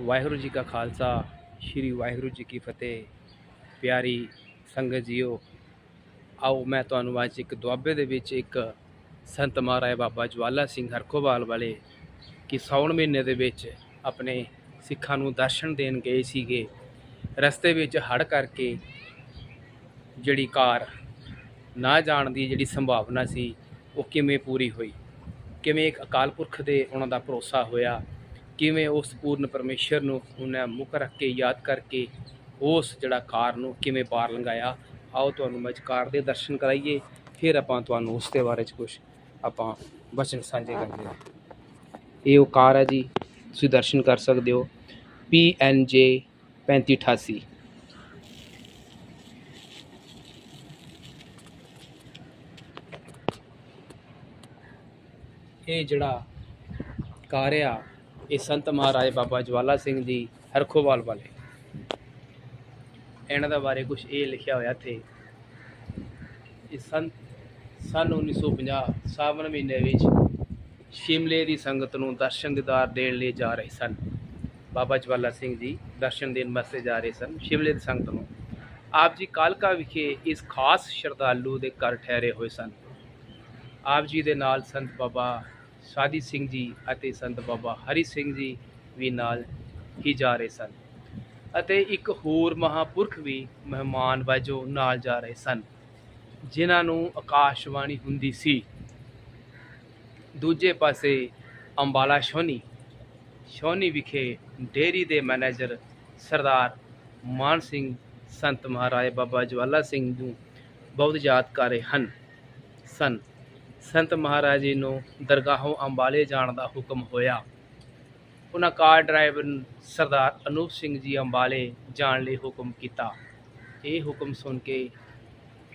ਵਾਹਿਗੁਰੂ ਜੀ ਕਾ ਖਾਲਸਾ, ਸ੍ਰੀ ਵਾਹਿਗੁਰੂ ਜੀ ਕੀ ਫਤਿਹ। ਪਿਆਰੀ ਸੰਗਤ ਜੀਓ, ਆਓ ਮੈਂ ਤੁਹਾਨੂੰ ਅੱਜ ਇੱਕ ਦੁਆਬੇ ਦੇ ਵਿੱਚ ਇੱਕ ਸੰਤ ਮਹਾਰਾਜ ਬਾਬਾ ਜਵਾਲਾ ਸਿੰਘ ਹਰਖੋਵਾਲ ਵਾਲੇ ਕਿ ਸਾਉਣ ਮਹੀਨੇ ਦੇ ਵਿੱਚ ਆਪਣੇ ਸਿੱਖਾਂ ਨੂੰ ਦਰਸ਼ਨ ਦੇਣ ਗਏ ਸੀਗੇ। ਰਸਤੇ ਵਿੱਚ ਹੜ ਕਰਕੇ ਜਿਹੜੀ ਕਾਰ ਨਾ ਜਾਣ ਦੀ ਜਿਹੜੀ ਸੰਭਾਵਨਾ ਸੀ, ਉਹ ਕਿਵੇਂ ਪੂਰੀ ਹੋਈ? ਕਿਵੇਂ ਇੱਕ ਅਕਾਲ ਪੁਰਖ ਦੇ ਉਹਨਾਂ ਦਾ ਭਰੋਸਾ ਹੋਇਆ? ਕਿਵੇਂ ਉਸ ਪੂਰਨ ਪਰਮੇਸ਼ਰ ਨੂੰ ਉਹਨਾਂ ਮੁੱਖ ਰੱਖ ਕੇ ਯਾਦ ਕਰਕੇ ਉਸ ਜਿਹੜਾ ਕਾਰ ਨੂੰ ਕਿਵੇਂ ਪਾਰ ਲੰਘਾਇਆ, ਆਓ ਤੁਹਾਨੂੰ ਮੈਂ ਕਾਰ ਦੇ ਦਰਸ਼ਨ ਕਰਾਈਏ, ਫਿਰ ਆਪਾਂ ਤੁਹਾਨੂੰ ਉਸ ਦੇ ਬਾਰੇ ਚ ਕੁਝ ਆਪਾਂ ਬਚਨ ਸਾਂਝੇ ਕਰਦੇ ਹਾਂ ਇਹ ਉਹ ਕਾਰ ਹੈ ਜੀ, ਤੁਸੀਂ ਦਰਸ਼ਨ ਕਰ ਸਕਦੇ ਹੋ ਪੀ ਐਨ ਜੇ 3588 ਇਹ ਜਿਹੜਾ ਕਾਰ ਆ ਇਹ ਸੰਤ ਮਹਾਰਾਜ ਬਾਬਾ ਜਵਾਲਾ ਸਿੰਘ ਜੀ ਹਰਖੋਵਾਲ ਵਾਲੇ। ਇਹਨਾਂ ਦਾ ਬਾਰੇ ਕੁਝ ਇਹ ਲਿਖਿਆ ਹੋਇਆ ਇੱਥੇ ਇਹ ਸੰਤ ਸਨ 1950 ਸਾਵਣ ਮਹੀਨੇ ਵਿੱਚ ਸ਼ਿਮਲੇ ਦੀ ਸੰਗਤ ਨੂੰ ਦਰਸ਼ਨ ਦੀਦਾਰ ਦੇਣ ਲਈ ਜਾ ਰਹੇ ਸਨ। ਬਾਬਾ ਜਵਾਲਾ ਸਿੰਘ ਜੀ ਦਰਸ਼ਨ ਦੇਣ ਵਾਸਤੇ ਜਾ ਰਹੇ ਸਨ ਸ਼ਿਮਲੇ ਦੀ ਸੰਗਤ ਨੂੰ। ਆਪ ਜੀ ਕਾਲਕਾ ਵਿਖੇ ਇਸ ਖਾਸ ਸ਼ਰਧਾਲੂ ਦੇ ਘਰ ਠਹਿਰੇ ਹੋਏ ਸਨ। ਆਪ ਜੀ ਦੇ ਨਾਲ ਸੰਤ ਬਾਬਾ ਸਾਦੀ ਸਿੰਘ ਜੀ ਅਤੇ ਸੰਤ ਬਾਬਾ ਹਰੀ ਸਿੰਘ ਜੀ ਵੀ ਨਾਲ ਹੀ ਜਾ ਰਹੇ ਸਨ ਅਤੇ ਇੱਕ ਹੋਰ ਮਹਾਪੁਰਖ ਵੀ ਮਹਿਮਾਨ ਵਜੋਂ ਨਾਲ ਜਾ ਰਹੇ ਸਨ, ਜਿਨ੍ਹਾਂ ਨੂੰ ਆਕਾਸ਼ਵਾਣੀ ਹੁੰਦੀ ਸੀ। ਦੂਜੇ ਪਾਸੇ ਅੰਬਾਲਾ ਸ਼ੋਨੀ ਸ਼ੋਨੀ ਵਿਖੇ ਡੇਰੀ ਦੇ ਮੈਨੇਜਰ ਸਰਦਾਰ ਮਾਨ ਸਿੰਘ, ਸੰਤ ਮਹਾਰਾਜ ਬਾਬਾ ਜਵਾਲਾ ਸਿੰਘ ਨੂੰ ਬਹੁਤ ਯਾਦ ਕਰ ਰਹੇ ਹਨ, ਸਨ। ਸੰਤ ਮਹਾਰਾਜ ਜੀ ਨੂੰ ਦਰਗਾਹੋਂ ਅੰਬਾਲੇ ਜਾਣ ਦਾ ਹੁਕਮ ਹੋਇਆ। ਉਹਨਾਂ ਕਾਰ ਡਰਾਈਵਰ ਨੂੰ ਸਰਦਾਰ ਅਨੂਪ ਸਿੰਘ ਜੀ ਅੰਬਾਲੇ ਜਾਣ ਲਈ ਹੁਕਮ ਕੀਤਾ। ਇਹ ਹੁਕਮ ਸੁਣ ਕੇ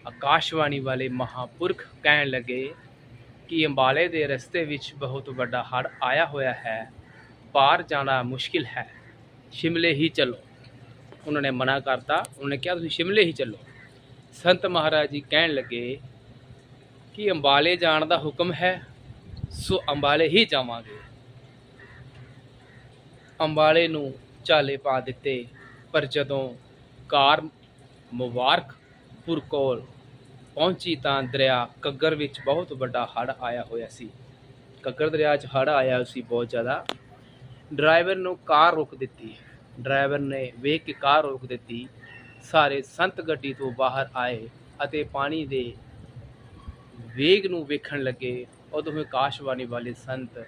ਆਕਾਸ਼ਵਾਣੀ ਵਾਲੇ ਮਹਾਪੁਰਖ ਕਹਿਣ ਲੱਗੇ ਕਿ ਅੰਬਾਲੇ ਦੇ ਰਸਤੇ ਵਿੱਚ ਬਹੁਤ ਵੱਡਾ ਹੜ੍ਹ ਆਇਆ ਹੋਇਆ ਹੈ, ਪਾਰ ਜਾਣਾ ਮੁਸ਼ਕਿਲ ਹੈ। ਸ਼ਿਮਲੇ ਹੀ ਚੱਲੋ। ਉਹਨਾਂ ਨੇ ਮਨਾ ਕਰਤਾ। ਉਹਨਾਂ ਨੇ ਕਿਹਾ, ਤੁਸੀਂ ਸ਼ਿਮਲੇ ਹੀ ਚੱਲੋ। ਸੰਤ ਮਹਾਰਾਜ ਜੀ ਕਹਿਣ ਲੱਗੇ ਕਿ ਅੰਬਾਲੇ ਜਾਣ ਦਾ ਹੁਕਮ ਹੈ, ਸੋ ਅੰਬਾਲੇ ਹੀ ਜਾਵਾਂਗੇ। ਅੰਬਾਲੇ ਨੂੰ ਚਾਲੇ ਪਾ ਦਿੱਤੇ, ਪਰ ਜਦੋਂ ਕਾਰ ਮੁਬਾਰਕਪੁਰ ਕੋਲ ਪਹੁੰਚੀ ਤਾਂ ਦਰਿਆ ਕੱਗਰ ਵਿੱਚ ਬਹੁਤ ਵੱਡਾ ਹੜ੍ਹ ਆਇਆ ਹੋਇਆ ਸੀ। ਕੱਗਰ ਦਰਿਆ 'ਚ ਹੜ੍ਹ ਆਇਆ ਸੀ ਬਹੁਤ ਜ਼ਿਆਦਾ। ਡਰਾਈਵਰ ਨੂੰ ਕਾਰ ਰੋਕ ਦਿੱਤੀ। ਡਰਾਈਵਰ ਨੇ ਵੇਖ ਕੇ ਕਾਰ ਰੋਕ ਦਿੱਤੀ। ਸਾਰੇ ਸੰਤ ਗੱਡੀ ਤੋਂ ਬਾਹਰ ਆਏ ਅਤੇ ਪਾਣੀ ਦੇ ਵੇਗ ਨੂੰ ਵੇਖਣ ਲੱਗੇ, ਉਦੋਂ ਹੀ ਆਕਾਸ਼ਵਾਣੀ ਵਾਲੇ ਸੰਤ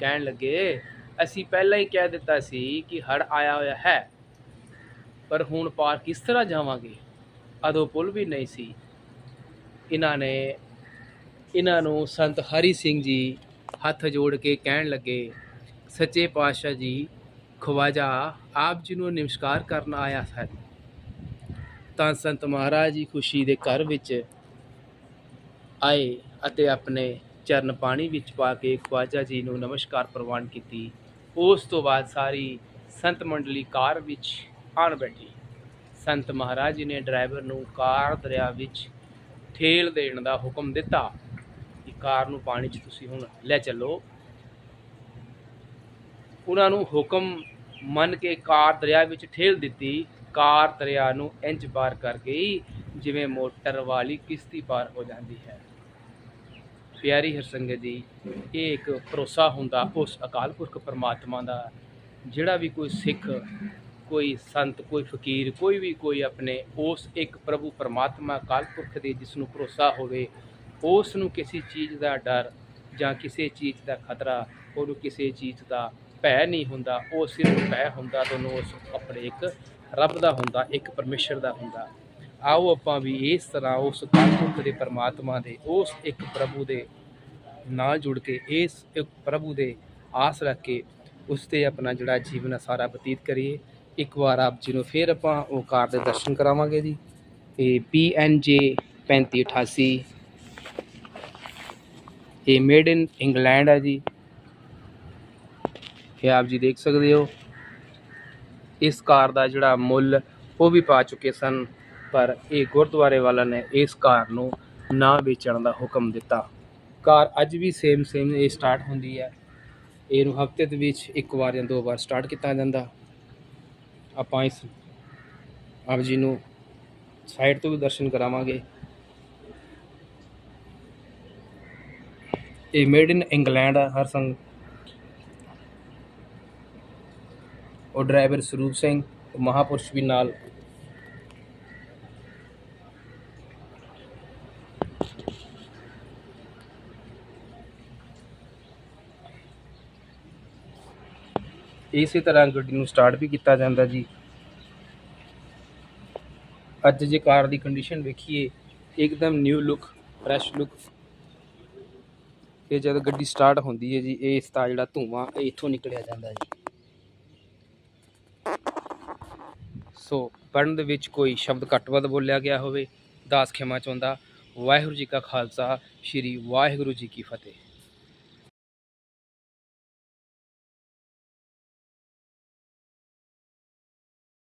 ਕਹਿਣ ਲੱਗੇ, ਅਸੀਂ ਪਹਿਲਾਂ ਹੀ ਕਹਿ ਦਿੱਤਾ ਸੀ ਕਿ ਹੜ ਆਇਆ ਹੋਇਆ ਹੈ, ਪਰ ਹੁਣ ਪਾਰ ਕਿਸ ਤਰ੍ਹਾਂ ਜਾਵਾਂਗੇ? ਅਦੋਂ ਪੁਲ ਵੀ ਨਹੀਂ ਸੀ। ਇਹਨਾਂ ਨੇ, ਇਹਨਾਂ ਨੂੰ ਸੰਤ ਹਰੀ ਸਿੰਘ ਜੀ ਹੱਥ ਜੋੜ ਕੇ ਕਹਿਣ ਲੱਗੇ, ਸੱਚੇ ਪਾਤਸ਼ਾਹ ਜੀ, ਖਵਾਜਾ ਆਪ ਜੀ ਨੂੰ ਨਮਸਕਾਰ ਕਰਨ ਆਇਆ ਹੈ ਤਾਂ ਸੰਤ ਮਹਾਰਾਜ ਜੀ ਖੁਸ਼ੀ ਦੇ ਘਰ ਵਿੱਚ ਆਏ ਅਤੇ ਆਪਣੇ ਚਰਨ ਪਾਣੀ ਵਿੱਚ ਪਾ ਕੇ ਖਵਾਜਾ ਜੀ ਨੂੰ ਨਮਸਕਾਰ ਪ੍ਰਵਾਨ ਕੀਤੀ। ਉਸ ਤੋਂ ਬਾਅਦ ਸਾਰੀ ਸੰਤ ਮੰਡਲੀ ਕਾਰ ਵਿੱਚ ਆਣ ਬੈਠੀ। ਸੰਤ ਮਹਾਰਾਜ ਜੀ ਨੇ ਡਰਾਈਵਰ ਨੂੰ ਕਾਰ ਦਰਿਆ ਵਿੱਚ ਠੇਲ ਦੇਣ ਦਾ ਹੁਕਮ ਦਿੱਤਾ ਕਿ ਕਾਰ ਨੂੰ ਪਾਣੀ 'ਚ ਤੁਸੀਂ ਹੁਣ ਲੈ ਚੱਲੋ। ਉਹਨਾਂ ਨੂੰ ਹੁਕਮ ਮੰਨ ਕੇ ਕਾਰ ਦਰਿਆ ਵਿੱਚ ਠੇਲ ਦਿੱਤੀ। ਕਾਰ ਦਰਿਆ ਨੂੰ ਇੰਜ ਪਾਰ ਕਰ ਗਈ, ਜਿਵੇਂ ਮੋਟਰ ਵਾਲੀ ਕਿਸ਼ਤੀ ਪਾਰ ਹੋ ਜਾਂਦੀ ਹੈ। ਪਿਆਰੀ ਹਰਸੰਗਤ ਜੀ ਇਹ ਇੱਕ ਭਰੋਸਾ ਹੁੰਦਾ ਉਸ ਅਕਾਲ ਪੁਰਖ ਪਰਮਾਤਮਾ ਦਾ, ਜਿਹੜਾ ਵੀ ਕੋਈ ਸਿੱਖ, ਕੋਈ ਸੰਤ, ਕੋਈ ਫਕੀਰ, ਕੋਈ ਵੀ ਕੋਈ ਆਪਣੇ ਉਸ ਇੱਕ ਪ੍ਰਭੂ ਪਰਮਾਤਮਾ ਅਕਾਲ ਪੁਰਖ ਦੇ ਜਿਸ ਨੂੰ ਭਰੋਸਾ ਹੋਵੇ, ਉਸ ਨੂੰ ਕਿਸੇ ਚੀਜ਼ ਦਾ ਡਰ ਜਾਂ ਕਿਸੇ ਚੀਜ਼ ਦਾ ਖਤਰਾ, ਉਹਨੂੰ ਕਿਸੇ ਚੀਜ਼ ਦਾ ਭੈ ਨਹੀਂ ਹੁੰਦਾ, ਉਹ ਸਿਰਫ ਭੈ ਹੁੰਦਾ ਤੁਹਾਨੂੰ ਉਸ ਆਪਣੇ ਇੱਕ ਰੱਬ ਦਾ ਹੁੰਦਾ, ਇੱਕ ਪਰਮੇਸ਼ਰ ਦਾ ਹੁੰਦਾ। ਆਓ ਆਪਾਂ ਵੀ ਇਸ ਤਰ੍ਹਾਂ ਉਸ ਕਾਲਪੁਰਖ ਦੇ ਪਰਮਾਤਮਾ ਦੇ, ਉਸ ਇੱਕ ਪ੍ਰਭੂ ਦੇ ਨਾਲ ਜੁੜ ਕੇ, ਇਸ ਇੱਕ ਪ੍ਰਭੂ ਦੇ ਆਸ ਰੱਖ ਕੇ ਉਸ ਤੇ ਆਪਣਾ ਜਿਹੜਾ ਜੀਵਨ ਹੈ ਸਾਰਾ ਬਤੀਤ ਕਰੀਏ। ਇੱਕ ਵਾਰ ਆਪ ਜੀ ਨੂੰ ਫਿਰ ਆਪਾਂ ਉਹ ਕਾਰ ਦੇ ਦਰਸ਼ਨ ਕਰਾਵਾਂਗੇ ਜੀ। ਇਹ ਪੀ ਐਨ ਜੇ 3588 ਇਹ ਮੇਡ ਇਨ ਇੰਗਲੈਂਡ ਹੈ ਜੀ। ਇਹ ਆਪ ਜੀ ਦੇਖ ਸਕਦੇ ਹੋ। ਇਸ ਕਾਰ ਦਾ ਜਿਹੜਾ ਮੁੱਲ ਉਹ ਵੀ ਪਾ ਚੁੱਕੇ ਸਨ। ਪਰ ਇਹ ਗੁਰਦੁਆਰੇ ਵਾਲਾ ਨੇ ਇਸ ਕਾਰ ਨੂੰ ਨਾ ਵੇਚਣ ਦਾ ਹੁਕਮ ਦਿੱਤਾ। ਕਾਰ ਅੱਜ ਵੀ ਸੇਮ ਸੇਮ ਇਹ ਸਟਾਰਟ ਹੁੰਦੀ ਹੈ। ਇਹਨੂੰ ਹਫ਼ਤੇ ਦੇ ਵਿੱਚ ਇੱਕ ਵਾਰ ਜਾਂ ਦੋ ਵਾਰ ਸਟਾਰਟ ਕੀਤਾ ਜਾਂਦਾ। ਆਪਾਂ ਇਸ ਆਪ ਜੀ ਨੂੰ ਸਾਈਡ ਤੋਂ ਵੀ ਦਰਸ਼ਨ ਕਰਾਵਾਂਗੇ। ਇਹ ਮੇਡ ਇਨ ਇੰਗਲੈਂਡ ਆ, ਹਰ ਸੰਗ। ਉਹ ਡਰਾਈਵਰ ਸਰੂਪ ਸਿੰਘ, ਉਹ ਮਹਾਪੁਰਸ਼ ਵੀ ਨਾਲ ਇਸੇ ਤਰ੍ਹਾਂ ਗੱਡੀ ਨੂੰ ਸਟਾਰਟ ਵੀ ਕੀਤਾ ਜਾਂਦਾ ਜੀ। ਅੱਜ ਜੇ ਕਾਰ ਦੀ ਕੰਡੀਸ਼ਨ ਵੇਖੀਏ, ਇੱਕਦਮ ਨਿਊ ਲੁੱਕ ਫਰੈਸ਼ ਲੁੱਕ ਇਹ ਜਦ ਗੱਡੀ ਸਟਾਰਟ ਹੁੰਦੀ ਹੈ ਜੀ, ਇਹ ਇਸ ਦਾ ਜਿਹੜਾ ਧੂਆਂ, ਇਹ ਇੱਥੋਂ ਨਿਕਲਿਆ ਜਾਂਦਾ ਜੀ। ਸੋ ਪੜਨ ਦੇ ਵਿੱਚ ਕੋਈ ਸ਼ਬਦ ਘੱਟ ਵੱਧ ਬੋਲਿਆ ਗਿਆ ਹੋਵੇ, ਦਾਸ ਖਿਮਾ ਚਾਹੁੰਦਾ। ਵਾਹਿਗੁਰੂ ਜੀ ਕਾ ਖਾਲਸਾ, ਸ੍ਰੀ ਵਾਹਿਗੁਰੂ ਜੀ ਕੀ ਫਤਿਹ।